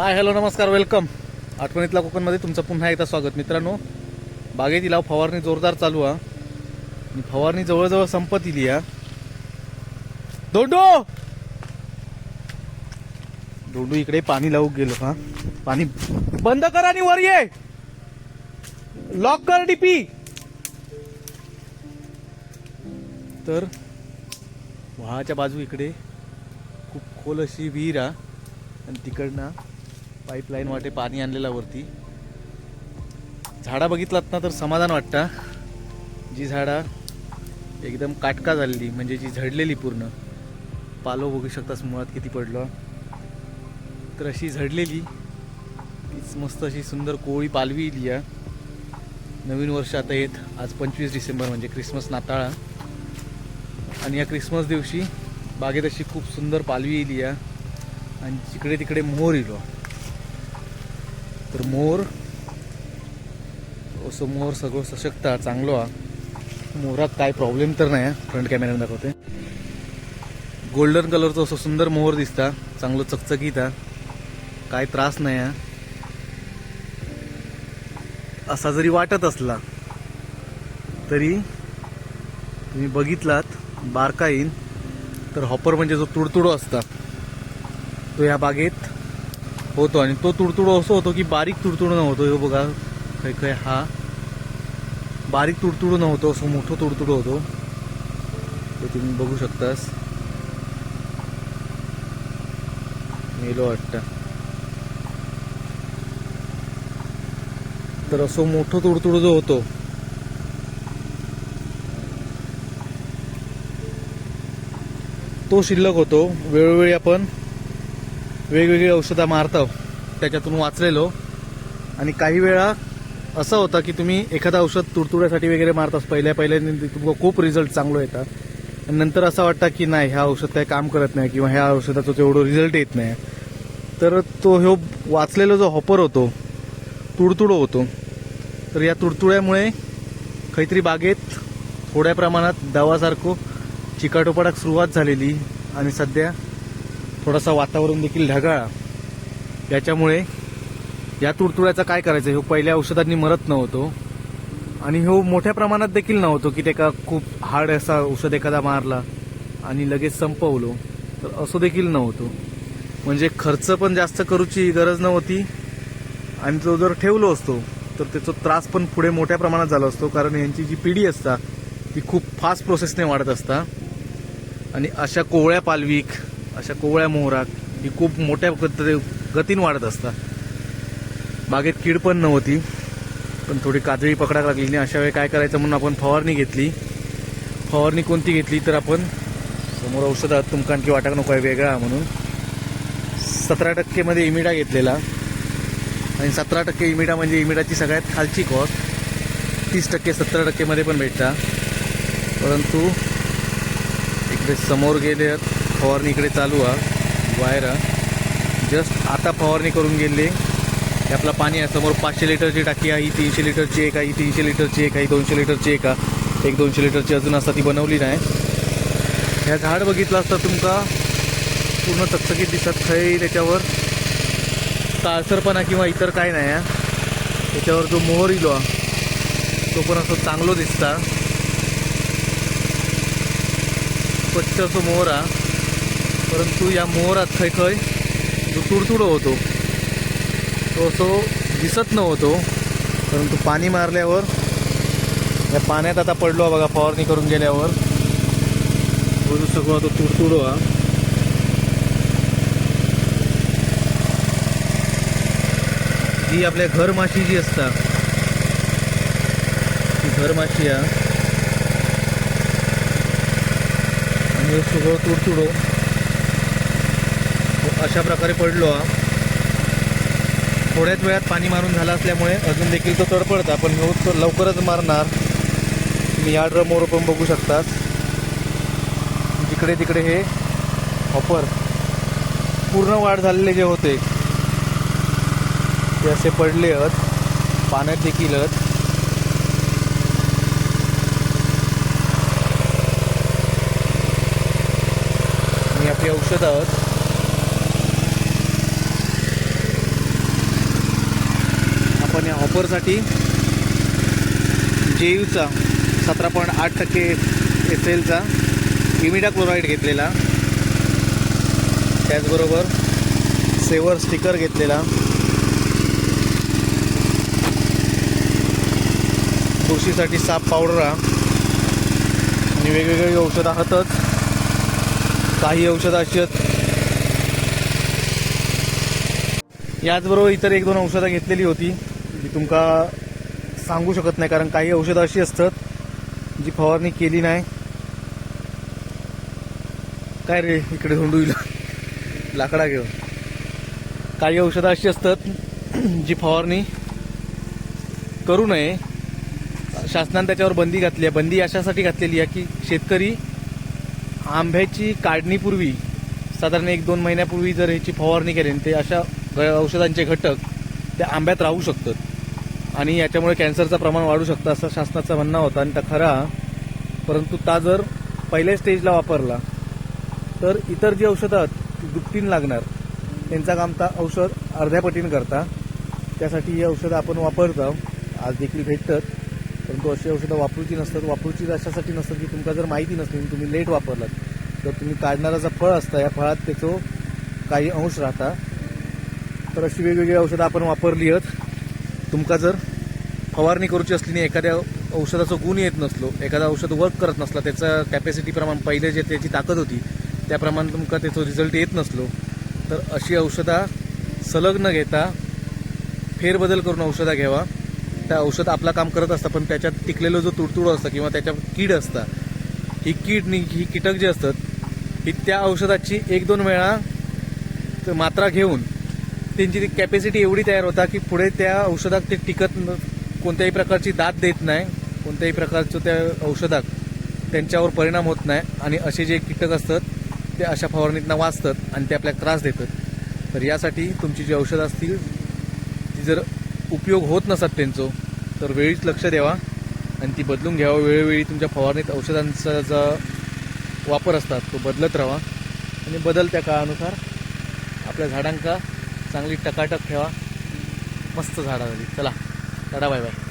Hi hello नमस्कार welcome. आठवणीतला कोकणमध्ये तुमचं पुन्हा एकदा स्वागत. मित्रांनो बागेत इलाव फवारणी जोरदार चालू हा. आणि फवारणी जवळजवळ संपत इली हा. दोंडू! दोंडू इकडे पाणी लावू गेलो हा. पाणी बंद कर आणि वर ये! लॉक कर डीपी तर वाहाच्या बाजू इकडे खूप खोल अशी विहीर आहे आणि तिकडनं पाईपलाईन वाटे पाणी आणलेला वरती झाडा बघितलात ना तर समाधान वाटतं. जी झाडा एकदम काटका झालेली म्हणजे जी झडलेली पूर्ण. पालो बघू शकतास मुळात किती पडलो. तर अशी झडलेली तीच मस्त अशी सुंदर कोळी पालवी इली या नवीन वर्ष आता येत आज पंचवीस डिसेंबर म्हणजे क्रिसमस नाताळा. आणि या क्रिसमस दिवशी बागेत अशी खूप सुंदर पालवी इली या आणि जिकडे तिकडे मोर इलो तर मोर असं मोर सगळं सशक्त चांगलो हा मोरात काय प्रॉब्लेम तर नाही फ्रंट कॅमेऱ्याने दाखवते. गोल्डन कलरचं असं सुंदर मोहर दिसता चांगलं चकचकीत हा. काय त्रास नाही हा. असा जरी वाटत असला तरी तुम्ही बघितलात बारकाईन तर हॉपर म्हणजे जो तुडतुडो असता तो या बागेत होतो आणि तो तुडतुडो असं होतो की बारीक तुडतुडो नव्हतो. हे बघा खै खै हा. बारीक तुडतुडो नव्हतो असं मोठं तुडतुडो होतो. ते तुम्ही बघू शकतास. मेलो वाटतं. तर असं मोठं तुडतुडो जो होतो तो शिल्लक होतो. वेळोवेळी आपण वेगवेगळी औषधं मारतो. त्याच्यातून वाचलेलो. आणि काही वेळा असं होतं की तुम्ही एखादं औषध तुडतुड्यासाठी वगैरे मारतास. पहिल्या पहिल्याने तुमचा खूप रिझल्ट चांगलं येतात आणि नंतर असं वाटतं की नाही ह्या औषध काही काम करत नाही किंवा ह्या औषधाचा तेवढं रिझल्ट येत नाही. तर तो ह्यो वाचलेला जो हॉपर होतो तुडतुडो होतो. तर या तुडतुड्यामुळे काहीतरी बागेत थोड्या प्रमाणात दवासारखं चिकाटोपाडाक सुरुवात झालेली. आणि सध्या थोडासा वातावरण देखील ढगाळ. याच्यामुळे या तुडतुड्याचं काय करायचं? हे पहिल्या औषधांनी मरत नव्हतो. आणि हो मोठ्या प्रमाणात देखील नव्हतो की त्याका खूप हार्ड असा औषध एखादा मारला आणि लगेच संपवलो. तर असं देखील नव्हतो. म्हणजे खर्च पण जास्त करूची गरज नव्हती. आणि तो जर ठेवलो असतो तर त्याचा त्रास पण पुढे मोठ्या प्रमाणात झाला असतो. कारण यांची जी पिढी असता ती खूप फास्ट प्रोसेसने वाढत असता. आणि अशा कोवळ्या पालवीक अशा कोवळ्या मोहराक ही खूप मोठ्या गत- गतीन वाढत असतात. बागेत कीड पण नव्हती पण थोडी काजळी पकडाक लागली. आणि अशा वेळी काय करायचं म्हणून आपण फवारणी घेतली. फवारणी कोणती घेतली तर आपण समोर औषधात तुमका आणखी वाटाक नको आहे वेगळा म्हणून. सतरा टक्केमध्ये इमिडा घेतलेला. आणि सतरा टक्के इमिडा म्हणजे इमिडाची सगळ्यात खालची कॉस्ट तीस टक्के सतरा टक्केमध्ये पण भेटता. परंतु इकडे समोर गेले आहेत. फवारणी इकडे चालू आहे वायर जस्ट आता फवारणी करून गेले. हे आपला पाणी आहे समोर पाचशे लिटरची टाकी आहे ही तीनशे लिटरची एक आहे ही तीनशे लिटरची एक आहे दोनशे लिटरची एक आहे. एक दोनशे लिटरची अजून असता ती बनवली नाही. ह्या झाड बघितलं असता तुमका पूर्ण चकचकीत दिसत खय त्याच्यावर. ताळसरपणा किंवा इतर काय नाही आहे. त्याच्यावर जो मोहर इलो हा, तो पण असं चांगलो दिसता. स्वच्छ असं मोहर हा परंतु या मोहरात खै खय जो तुडतुडो होतो तो असो दिसत नव्हतो परंतु पाणी मारल्यावर या पाण्यात आता पडलो बघा फवारणी करून गेल्यावर. तो जो तो तुडतुडो हा. जी आपल्या घरमाशी जी असता ती घरमाशी हा. आणि सगळं तुडतुडो. अशा प्रकारे पडलो हा. थोड्याच वेळात पाणी मारून झालं असल्यामुळे अजून देखील तो तडपडता. पण ह्यो तो लवकरच मारणार. तुम्ही या ड्रमवर पण बघू शकता जिकडे तिकडे हे हॉपर पूर्ण वाढ झालेले जे होते ते असे पडले आहेत. पाण्यात देखील आहेत. मी आपली औषधं आहोत. आपण या ऑफरसाठी जेयूचा सतरा पॉईंट आठ टक्के एस एलचा इमिडा क्लोराईड घेतलेला. त्याचबरोबर सेवर स्टिकर घेतलेला. बुरशीसाठी साप पावडर आणि वेगवेगळी औषधं आहातच काही औषधं अशी आहेत. याचबरोबर इतर एक दोन औषधं घेतलेली होती. मी तुमका सांगू शकत नाही कारण काही औषधं अशी असतात जी फवारणी केली नाही. काय रे इकडे धोंडू लाकडा घेऊन. काही औषधं अशी असतात जी फवारणी करू नये. शासनाने त्याच्यावर बंदी घातली आहे. बंदी अशासाठी घातलेली आहे की शेतकरी आंब्याची काढणीपूर्वी साधारण एक दोन महिन्यापूर्वी जर ह्याची फवारणी केली ते अशा औषधांचे घटक त्या आंब्यात राहू शकतात. आणि याच्यामुळे कॅन्सरचं प्रमाण वाढू शकतं असं शासनाचं म्हणणं होतं आणि त्या खरा परंतु ता जर पहिल्या स्टेजला वापरला तर इतर जी औषधं आहेत ती दुपटीन लागणार. त्यांचा काम ता औषध अर्ध्या पटीन करता. त्यासाठी ही औषधं आपण वापरतो. आज देखील भेटतात. परंतु अशी औषधं वापरूची नसतात. वापरूची अशासाठी नसतात की तुमका जर माहिती नसली आणि तुम्ही लेट वापरलात तर तुम्ही काढणारा जो फळ असता या फळात त्याचं काही अंश राहता. तर अशी वेगवेगळी औषधं आपण वापरली आहेत. तुमका जर फवारणी करूची असली नाही एखाद्या औषधाचं गुण येत नसलो एखादा औषध वर्क करत नसला त्याचं कॅपॅसिटी प्रमाण पहिले जे त्याची ताकद होती त्याप्रमाणे तुमका त्याचं रिझल्ट येत नसलो तर अशी औषधा सलग न घेता फेरबदल करून औषधा घ्यावा. त्या औषध आपलं काम करत असतं पण त्याच्यात टिकलेलं जो तुडतुड असतं किंवा त्याच्या कीड असतं ही कीड नि ही कीटक जे असतात ही त्या औषधाची एक दोन वेळा मात्रा घेऊन त्यांची ती कॅपॅसिटी एवढी तयार होता की पुढे त्या औषधात ते टिकत कोणत्याही प्रकारची दात देत नाही कोणत्याही प्रकारचं त्या औषधात त्यांच्यावर परिणाम होत नाही आणि असे जे कीटक असतात ते अशा फवारणीतनं वाचतात आणि ते आपल्याला त्रास देतात. तर यासाठी तुमची जी औषधं असतील ती जर उपयोग होत नसतात त्यांचं तर वेळीच लक्ष द्यावा आणि ती बदलून घ्यावा. वेळोवेळी तुमच्या फवारणीत औषधांचा जो वापर असतात तो बदलत राहा आणि बदलत्या काळानुसार आपल्या झाडांका चांगली टकाटक ठेवा. मस्त झाडा झाली चला टाटा बाय बाय.